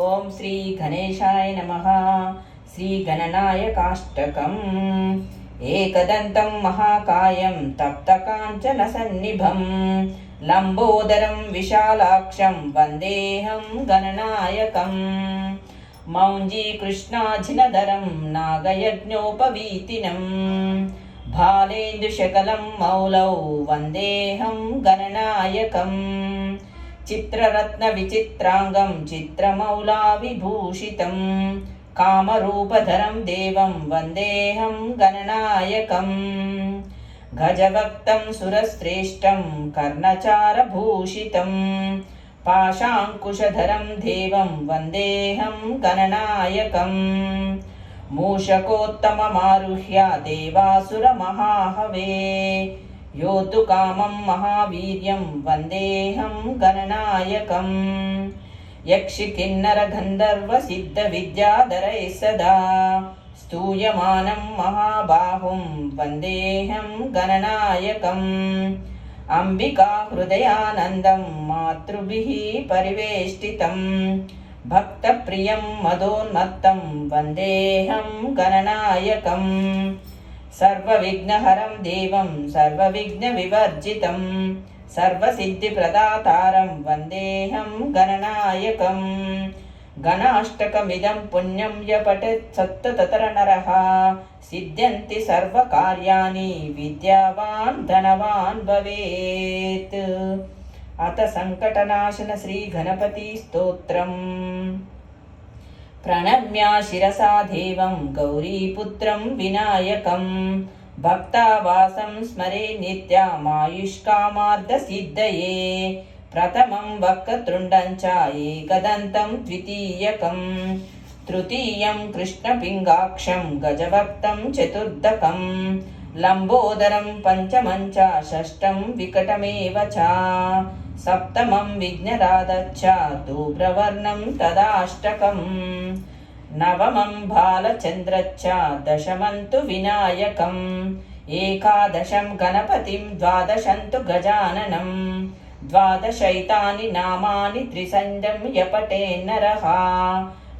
ఓం శ్రీ గణేశాయ నమ. శ్రీ శ్రీగణనాయకాష్టకం ఏకదంతం మహాకాయం తప్తకాంచన సన్నిభం. లంబోదరం విశాలాక్షం వందేహం గణనాయకం. మౌంజీకృష్ణాజినదరం నాగయజ్ఞోపవీతినం. భాలేందుశకలం మౌలౌ వందేహం గణనాయకం. चित्ररत्नविचित्राङ्गं चित्रमौलाविभूषितं कामरूपधरं देवं वन्देऽहं गणनायकम् गजभक्तं सुरश्रेष्ठं कर्णचारभूषितं पाशाङ्कुशधरं देवं वन्देऽहं गणनायकम् मूषकोत्तममारुह्य देवासुरमहाहवे योतु कामं महावीर्यं वन्देऽहं गणनायकम् यक्षिकिन्नरगन्धर्वसिद्धविद्याधरैः सदा स्तूयमानं महाबाहुं वन्देऽहं गणनायकम् अम्बिका हृदयानन्दं मातृभिः परिवेष्टितं भक्तप्रियं मदोन्मत्तं वन्देऽहं गणनायकम् సర్వవిఘ్నహరం దేవం సర్వవిఘ్న వివర్జితం సర్వసిద్ధిప్రదాతారం వందేహం గణనాయకం. గణాష్టకమిదం పుణ్యం యపటెత్ సత్తతరణరः సిద్ధ్యంతి సర్వకార్యాణి విద్యావాన్ ధనవాన్ భవేత్. అత సంకటనాశన శ్రీ గణపతి స్తోత్రం. प्रणम्या शिरसा देवं गौरीपुत्रं विनायकं भक्तावासं स्मरे नित्यामायुष्कामार्धसिद्धये प्रथमं वक्रतुण्डं च एकदन्तं द्वितीयकं तृतीयं कृष्णपिङ्गाक्षं गजभक्तं चतुर्दकं लम्बोदरं पञ्चमं च षष्ठं विकटमेव च सप्तमं विघ्नराधच्च दूप्रवर्णं तदाष्टकम् नवमं बालचन्द्रच्च दशमं तु विनायकम् एकादशं गणपतिं द्वादशं तु गजाननं द्वादशैतानि नामानि त्रिसन्ध्यं यपटे नरः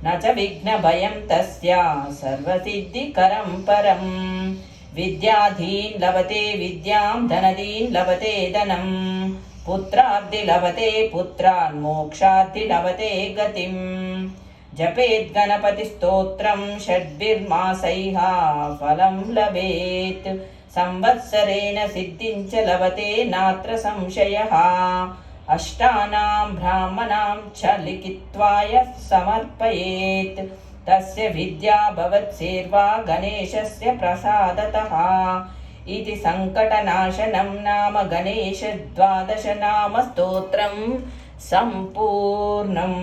न च विघ्नभयं तस्य सर्वसिद्धिकरं परम् विद्याधीन् लभते विद्यां धनदीन् लभते धनम् पुत्रार्धि लभते पुत्रान् मोक्षार्धि लभते गतिम् जपेद्गणपतिस्तोत्रं षड्भिर्मासैः फलं लभेत् संवत्सरेण सिद्धिं च लभते नात्र संशयः अष्टानां ब्राह्मणां च लिखित्वाय समर्पयेत् तस्य विद्या भवत्सेर्वा गणेशस्य प्रसादतः ఇది సంకటనాశనం నామ గణేష ద్వాదశ నామ స్తోత్రం సంపూర్ణం